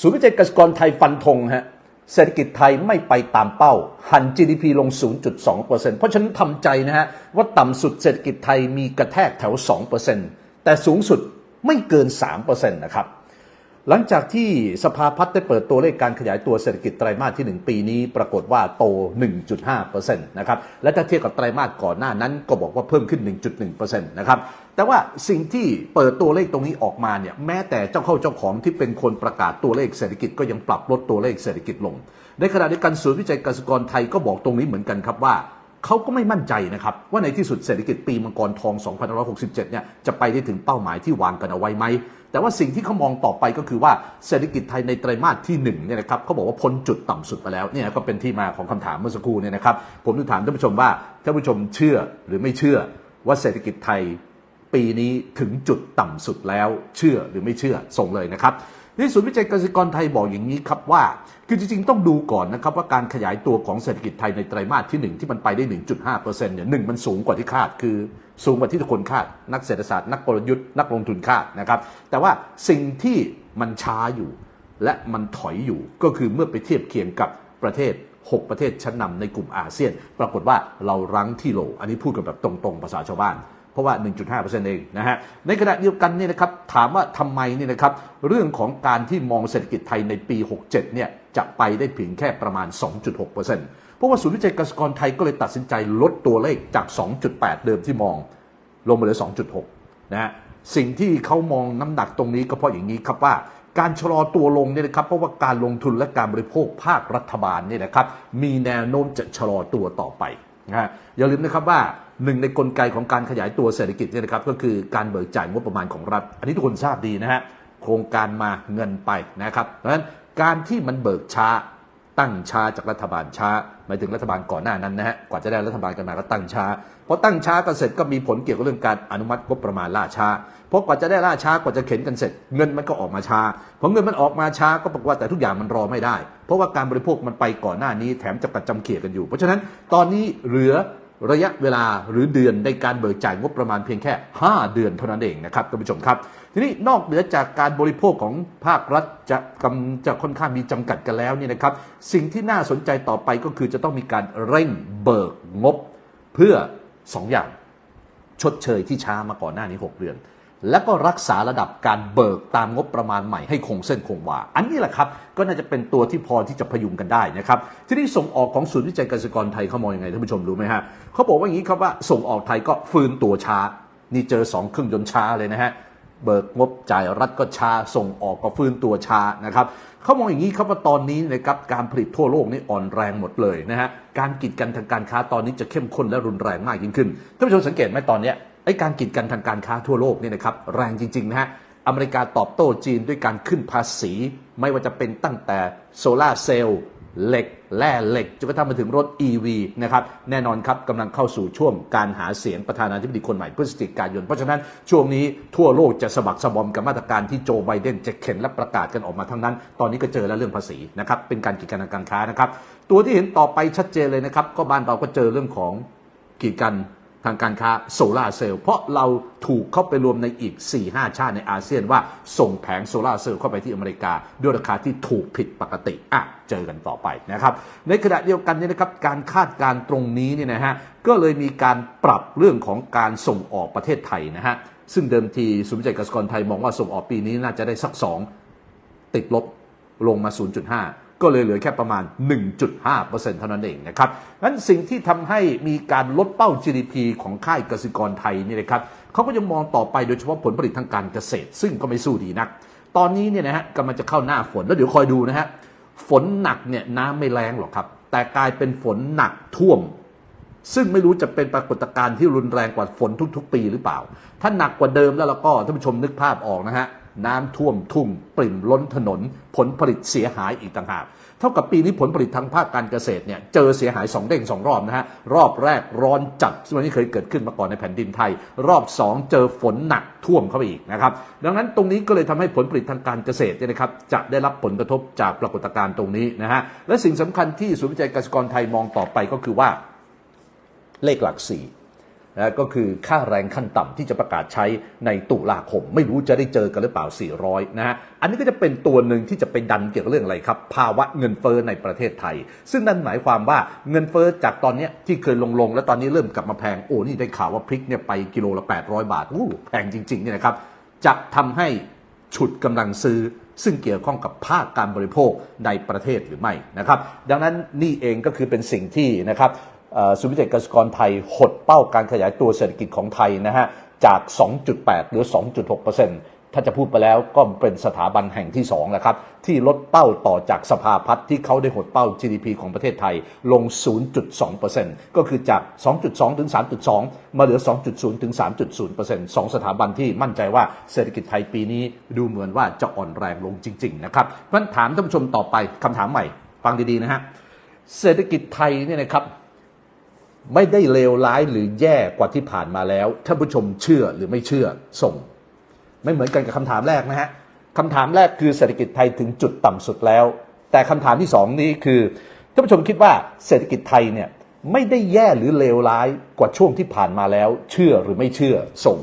ศูนย์วิจัยเกษตรกรไทยฟันธงฮะเศรษฐกิจไทยไม่ไปตามเป้า หัน GDP ลง 0.2%เพราะฉะนั้นทำใจนะฮะ ว่าต่ำสุดเศรษฐกิจไทยมีกระแทกแถว 2%แต่สูงสุดไม่เกิน 3%นะครับ หลังจากที่สภาพัฒน์ได้เปิดตัวเลขการขยายตัวเศรษฐกิจไตรมาสที่ 1 ปีนี้ปรากฏว่าโต 1.5%นะครับ และถ้าเทียบกับไตรมาสก่อนหน้านั้นก็บอกว่าเพิ่มขึ้น 1.1%นะครับ แต่ว่าสิ่งที่เปิดตัวเลขตรงนี้ออกมาเนี่ยแม้แต่เจ้าเข้าเจ้าของที่เป็นคนประกาศตัวเลขเศรษฐกิจก็ยังปรับลดตัวเลขเศรษฐกิจลง ในขณะเดียวกันศูนย์วิจัยกษตรกรไทยก็บอกตรงนี้เหมือนกันครับว่าเขาก็ไม่มั่นใจนะครับ ว่าในที่สุดเศรษฐกิจปีมังกรทอง 2567 เนี่ยจะไปได้ถึงเป้าหมายที่วางกันเอาไว้ไหม แต่ว่าสิ่งที่เขามองต่อไปก็คือว่าเศรษฐกิจไทยในไตรมาสที่1เนี่ยนะครับเขาบอกว่าพ้นจุดต่ำสุดไปแล้วเนี่ยก็เป็นที่มาของคำถามเมื่อสักครู่เนี่ยนะครับผมจะถามท่านผู้ชมว่าท่านผู้ชมเชื่อหรือไม่เชื่อว่าเศรษฐกิจไทยปีนี้ถึงจุดต่ำสุดแล้วเชื่อหรือไม่เชื่อส่งเลยนะครับ นี่ศูนย์วิจัยเกษตรกรไทยบอกอย่างนี้ครับว่า คือจริงๆ ต้องดูก่อนนะครับว่าการขยายตัวของเศรษฐกิจไทยในไตรมาสที่ 1 ที่มันไปได้ 1.5%เนี่ยหนึ่งมันสูงกว่าที่คาด คือสูงกว่าที่ทุกคนคาด นักเศรษฐศาสตร์นักกลยุทธ์นักลงทุนคาดนะครับแต่ว่าสิ่งที่มันช้าอยู่ และมันถอยอยู่ก็คือเมื่อไปเทียบเคียงกับประเทศ 6 ประเทศชั้นนำในกลุ่มอาเซียน ปรากฏว่าเรารั้งที่โลอันนี้พูดกันแบบตรงๆภาษาชาวบ้าน เพราะว่า 1.5%เองนะฮะในขณะเดียวกันเนี่ยนะครับถามว่าทำไมเนี่ยนะครับเรื่องของการที่มองเศรษฐกิจไทยในปี 67เนี่ยจะไปได้เพียงแค่ประมาณ 2.6%เพราะว่าศูนย์วิจัยกษตรกรไทยก็เลยตัดสินใจลดตัวเลขจาก 2.8 เดิมที่มอง ลงมาเหลือ 2.6 นะฮะสิ่งที่เขามองน้ำหนักตรงนี้ก็เพราะอย่างนี้ครับว่าการชะลอตัวลงเนี่ยนะครับเพราะว่าการลงทุนและการบริโภคภาครัฐบาลเนี่ยนะครับมีแนวโน้มจะชะลอตัวต่อไปนะฮะอย่าลืมนะครับว่า หนึ่งในกลไกของการขยายตัวเศรษฐกิจเนี่ยนะครับก็คือการเบิกจ่ายงบประมาณของรัฐ อันนี้ทุกคนทราบดีนะฮะโครงการมาเงินไปนะครับเพราะฉะนั้นการที่มันเบิกช้าตั้งช้าจากรัฐบาลช้าหมายถึงรัฐบาลก่อนหน้านั้นนะฮะกว่าจะได้รัฐบาลกันมาก็ตั้งช้าพอตั้งช้าก็เสร็จก็มีผลเกี่ยวกับเรื่องการอนุมัติงบประมาณล่าช้าเพราะกว่าจะได้ล่าช้ากว่าจะเข็นกันเสร็จ เงินมันก็ออกมาช้าพอเงินมันออกมาช้าก็บอกว่าแต่ทุกอย่างมันรอไม่ได้ เพราะว่าการบริโภคมันไปก่อนหน้านี้แถมจะประจำเขียกันอยู่ เพราะฉะนั้นตอนนี้เหลือ ระยะเวลาหรือเดือนในการเบิกจ่ายงบประมาณเพียงแค่ 5 เดือนเท่านั้นเองนะครับท่านผู้ชมครับ ทีนี้นอกเหนือจากการบริโภคของภาครัฐจะกำจะค่อนข้างมีจำกัดกันแล้วเนี่ยนะครับ สิ่งที่น่าสนใจต่อไปก็คือจะต้องมีการเร่งเบิกงบเพื่อ 2 อย่างชดเชยที่ช้ามาก่อนหน้านี้ 6 เดือน แล้วก็รักษาระดับการเบิกตามงบประมาณใหม่ให้คงเส้นคงวา อันนี้แหละครับ ก็น่าจะเป็นตัวที่พอที่จะพยุงกันได้นะครับ ที่นี่ส่งออกของศูนย์วิจัยเกษตรกรไทยเขามองยังไงท่านผู้ชมรู้ไหมฮะเขาบอกว่าอย่างนี้ครับว่าส่งออกไทยก็ฟื้นตัวช้า นี่เจอสองเครื่องยนต์ช้าเลยนะฮะเบิกงบจ่ายรัฐก็ช้าส่งออกก็ฟื้นตัวช้านะครับเขามองอย่างนี้ครับว่าตอนนี้นะครับการผลิตทั่วโลกนี่อ่อนแรงหมดเลยนะฮะการกีดกันทางการค้าตอนนี้จะเข้มข้นและรุนแรงมากยิ่งขึ้นท่านผู้ชมสังเกตไหมตอนเนี้ย ไอ้การกีดกันทางการค้าทั่วโลกเนี่ยนะครับแรงจริงๆนะฮะอเมริกาตอบโต้จีนด้วยการขึ้นภาษี ไม่ว่าจะเป็นตั้งแต่โซลาร์เซลล์เหล็กแร่เหล็กจนกระทั่งมาถึงรถ EV นะครับแน่นอนครับกำลังเข้าสู่ช่วงการหาเสียงประธานาธิบดีคนใหม่พฤศจิกายน เพราะฉะนั้นช่วงนี้ทั่วโลกจะสะบักสะบอมกับมาตรการที่โจไบเดนจะเข็นและประกาศกันออกมาทั้งนั้น ตอนนี้ก็เจอแล้วเรื่องภาษีนะครับเป็นการกีดกันทางการค้านะครับตัวที่เห็นต่อไปชัดเจนเลยนะครับก็บ้านเราก็เจอเรื่องของกีดกัน ทางการค้าโซลาเซลล์เพราะเราถูกเข้าไปรวมในอีก 4-5 ชาติในอาเซียนว่าส่งแผงโซลาเซลล์เข้าไปที่อเมริกา ด้วยราคาที่ถูกผิดปกติอะเจอกันต่อไปนะครับ ในขณะเดียวกันเนี่ยนะครับการคาดการณ์ตรงนี้เนี่ยนะฮะก็เลยมีการปรับเรื่องของการส่งออกประเทศไทยนะฮะซึ่งเดิมทีศูนย์วิจัยเกษตรกรไทยมองว่าส่งออกปีนี้น่าจะได้สัก 2 ติดลบลงมา 0.5 ก็เลยเหลือแค่ประมาณ 1.5%เท่านั้นเองนะครับงั้นสิ่งที่ทำให้มีการลดเป้า GDP ของค่ายเกษตรกรไทยนี่นะครับเขาก็ยังมองต่อไปโดยเฉพาะผลผลิตทางการเกษตร ซึ่งก็ไม่สู้ดีนัก ตอนนี้เนี่ยนะฮะกำลังจะเข้าหน้าฝนแล้วเดี๋ยวคอยดูนะฮะฝนหนักเนี่ยน้ำไม่แรงหรอกครับ แต่กลายเป็นฝนหนักท่วม ซึ่งไม่รู้จะเป็นปรากฏการณ์ที่รุนแรงกว่าฝนทุก ๆ ปีหรือเปล่า ถ้าหนักกว่าเดิมแล้วเราก็ท่านผู้ชมนึกภาพออกนะฮะ น้ำท่วมทุ่งปริ่มล้นถนน ผลผลิตเสียหายอีกต่างหากเท่ากับปีนี้ผลผลิตทางภาคการเกษตรเนี่ยเจอเสียหายสองเด้งสองรอบนะฮะ รอบแรกร้อนจัดซึ่งมันไม่เคยเกิดขึ้นมาก่อนในแผ่นดินไทย รอบสองเจอฝนหนักท่วมเข้าไปอีกนะครับ ดังนั้นตรงนี้ก็เลยทำให้ผลผลิตทางการเกษตรเนี่ยนะครับจะได้รับผลกระทบจากปรากฏการณ์ตรงนี้นะฮะและสิ่งสำคัญที่ศูนย์วิจัยเกษตรกรไทยมองต่อไปก็คือว่าเลขหลักสี่ นะก็คือค่าแรงขั้นต่ำที่จะประกาศใช้ในตุลาคม ไม่รู้จะได้เจอกันหรือเปล่า 400 นะฮะ อันนี้ก็จะเป็นตัวหนึ่งที่จะไปดันเกี่ยวกับเรื่องอะไรครับ ภาวะเงินเฟ้อในประเทศไทย ซึ่งนั่นหมายความว่าเงินเฟ้อจากตอนนี้ที่เคยลงลงๆแล้วตอนนี้เริ่มกลับมาแพง โอ้ นี่ได้ข่าวว่าพริกเนี่ยไปกิโลละ 800 บาท อู้แพงจริงๆเนี่ยนะครับ จะทำให้ฉุดกำลังซื้อซึ่งเกี่ยวข้องกับภาคการบริโภคในประเทศหรือไม่นะครับ ดังนั้นนี่เองก็คือเป็นสิ่งที่นะครับ สุวิจัยกสกรไทยหดเป้าการขยายตัวเศรษฐกิจของไทยนะฮะจาก 2.8 หรือ 2.6%ถ้าจะพูดไปแล้วก็เป็นสถาบันแห่งที่2แล้วครับที่ลดเป้าต่อจากสภาพัฒน์ที่เขาได้หดเป้า GDP ของประเทศไทยลง 0.2%ก็คือจาก 2.2 ถึง 3.2 มาเหลือ 2.0 ถึง 3.0%สองสถาบันที่มั่นใจว่าเศรษฐกิจไทยปีนี้ดูเหมือนว่าจะอ่อนแรงลงจริง ๆ นะครับเพราะฉะนั้นถามท่านผู้ชมต่อไปคำถามใหม่ ฟังดี ๆ นะฮะเศรษฐกิจไทยเนี่ยนะครับ ไม่ได้เลวร้ายหรือแย่กว่าที่ผ่านมาแล้วท่านผู้ชมเชื่อหรือไม่เชื่อส่ง ไม่เหมือนกันกับคำถามแรกนะฮะคำถามแรกคือเศรษฐกิจไทยถึงจุดต่ำสุดแล้ว แต่คำถามที่สองนี้คือท่านผู้ชมคิดว่าเศรษฐกิจไทยเนี่ยไม่ได้แย่หรือเลวร้ายกว่าช่วงที่ผ่านมาแล้ว เชื่อหรือไม่เชื่อส่ง